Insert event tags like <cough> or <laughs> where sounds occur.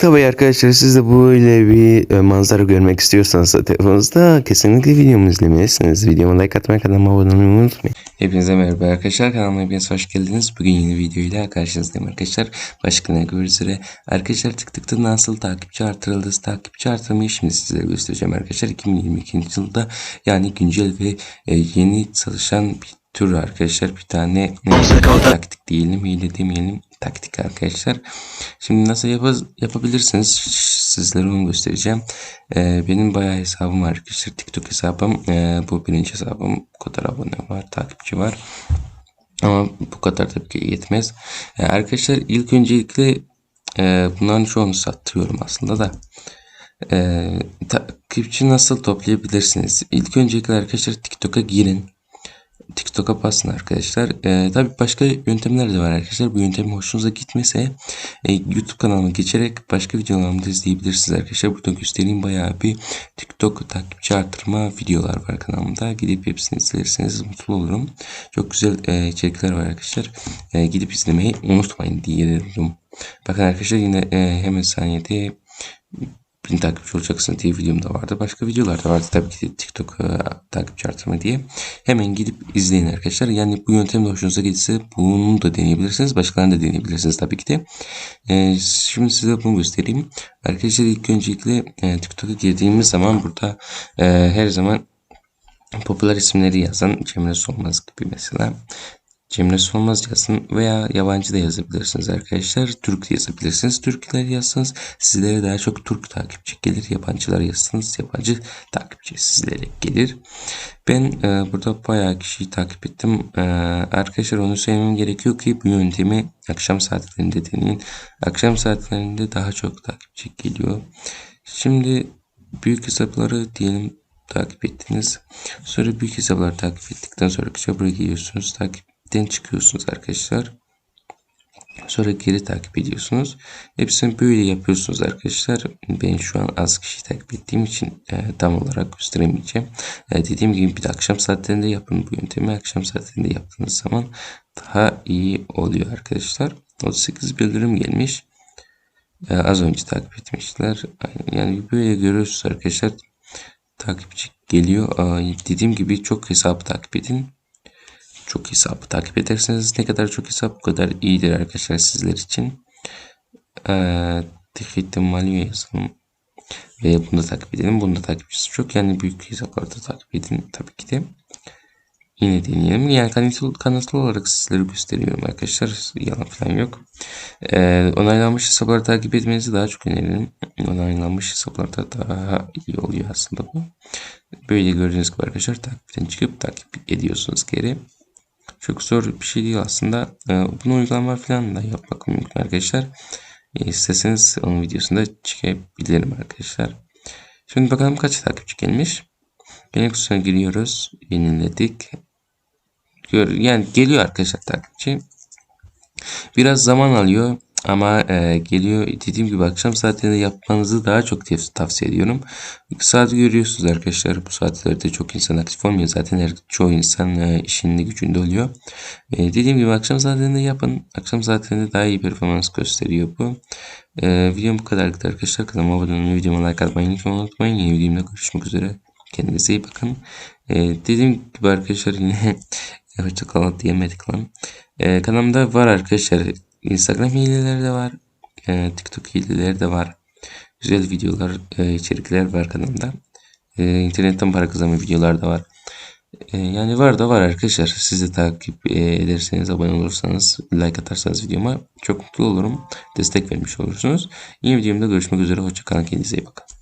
Tabii arkadaşlar siz de böyle bir e, manzara görmek istiyorsanız da telefonunuzda kesinlikle videomu izlemelisiniz. Videoma like atmayı kanalıma abone olmayı unutmayın. Hepinize merhaba arkadaşlar kanalıma hepiniz hoş geldiniz. Bugün yeni videoyla karşınızdayım arkadaşlar. Başka ne görüşürüz üzere. Arkadaşlar tıktıkta nasıl takipçi artırıldı, takipçi artırmayı şimdi sizlere göstereceğim arkadaşlar. 2022 yılda yani güncel ve e, yeni çalışan bir tür arkadaşlar. Bir tane e, taktik diyelim, hile demeyelim taktik arkadaşlar. Şimdi nasıl yapaz, yapabilirsiniz sizlere onu göstereceğim. Ee, benim bayağı hesabım var arkadaşlar. TikTok hesabım. Ee, bu birinci hesabım. Bu kadar abone var, takipçi var. Ama bu kadar tabii ki yetmez. Ee, arkadaşlar ilk öncelikle e, bunların çoğunu satıyorum aslında da. Ee, takipçi nasıl toplayabilirsiniz? İlk öncelikle arkadaşlar TikTok'a girin. TikTok'a basın arkadaşlar. Ee, tabii başka yöntemler de var arkadaşlar. Bu yöntem hoşunuza gitmese e, YouTube kanalıma geçerek başka videolarımı da izleyebilirsiniz arkadaşlar. Burada göstereyim bayağı bir TikTok takipçi artırma videolar var kanalımda. Gidip hepsini izlerseniz mutlu olurum. Çok güzel e, içerikler var arkadaşlar. E, gidip izlemeyi unutmayın diyelim. Bakın arkadaşlar yine e, hemen saniyede bin takipçi olacaksın diye videom da vardı. Başka videolar da vardı tabii ki TikTok e, takipçi artırma diye. Hemen gidip izleyin arkadaşlar. Yani bu yöntem de hoşunuza gitse bunu da deneyebilirsiniz. Başkalarını da deneyebilirsiniz tabii ki de. E, şimdi size bunu göstereyim. Arkadaşlar ilk öncelikle e, TikTok'a girdiğimiz zaman burada e, her zaman popüler isimleri yazan Cemre Solmaz gibi mesela. Cemre Solmaz yazın veya yabancı da yazabilirsiniz arkadaşlar. Türk de yazabilirsiniz. Türkler yazsanız sizlere daha çok Türk takipçi gelir. Yabancılar yazsanız yabancı takipçi sizlere gelir. Ben e, burada bayağı kişiyi takip ettim. E, arkadaşlar onu söylemem gerekiyor ki bu yöntemi akşam saatlerinde deneyin. Akşam saatlerinde daha çok takipçi geliyor. Şimdi büyük hesapları diyelim takip ettiniz. Sonra büyük hesapları takip ettikten sonra buraya geliyorsunuz. Takip den çıkıyorsunuz arkadaşlar. Sonra geri takip ediyorsunuz. Hepsini böyle yapıyorsunuz arkadaşlar. Ben şu an az kişi takip ettiğim için e, tam olarak gösteremeyeceğim. E, dediğim gibi bir de akşam saatlerinde yapın bu yöntemi. Akşam saatlerinde yaptığınız zaman daha iyi oluyor arkadaşlar. 38 bildirim gelmiş. E, az önce takip etmişler. Yani böyle görüyorsunuz arkadaşlar. Takipçi geliyor. E, dediğim gibi çok hesabı takip edin çok hesabı takip ederseniz ne kadar çok hesap bu kadar iyidir arkadaşlar sizler için. Ee, Dikkatim Malio yazalım. Ve bunu da takip edelim. Bunu da takipçisi çok. Yani büyük hesaplarda takip edin tabii ki de. Yine deneyelim. Yani kanıtlı, kanıtlı olarak sizlere gösteriyorum arkadaşlar. Yalan falan yok. Ee, onaylanmış hesapları takip etmenizi daha çok öneririm. Onaylanmış hesaplarda daha iyi oluyor aslında bu. Böyle gördüğünüz gibi arkadaşlar takipten çıkıp takip ediyorsunuz geri. Çok zor bir şey değil aslında. Ee, bunu uygulama falan da yapmak mümkün arkadaşlar. E, isterseniz onun videosunda çıkabilirim arkadaşlar. Şimdi bakalım kaç takipçi gelmiş. Yeni kutusuna giriyoruz. Yeniledik. Yani geliyor arkadaşlar takipçi. Biraz zaman alıyor. Ama e, geliyor dediğim gibi akşam saatlerinde yapmanızı daha çok tavsiye ediyorum. Saati görüyorsunuz arkadaşlar. Bu saatlerde çok insan aktif olmuyor. Zaten her, çoğu insan e, işinde gücünde oluyor. E, dediğim gibi akşam saatlerinde yapın. Akşam saatlerinde daha iyi performans gösteriyor bu. E, videom bu kadar arkadaşlar. Kanalıma abone olmayı, videoma like atmayı lütfen unutmayın. Yeni videomda görüşmek üzere. Kendinize iyi bakın. E, dediğim gibi arkadaşlar yine <laughs> hoşçakalın diyemedik lan. E, kanalımda var arkadaşlar Instagram hileleri de var. E, TikTok hileleri de var. Güzel videolar, e, içerikler var kanalımda. E, internetten para kazanma videolar da var. E, yani var da var arkadaşlar. Siz de takip e, ederseniz, abone olursanız, like atarsanız videoma çok mutlu olurum. Destek vermiş olursunuz. Yeni videomda görüşmek üzere. Hoşçakalın. Kendinize iyi bakın.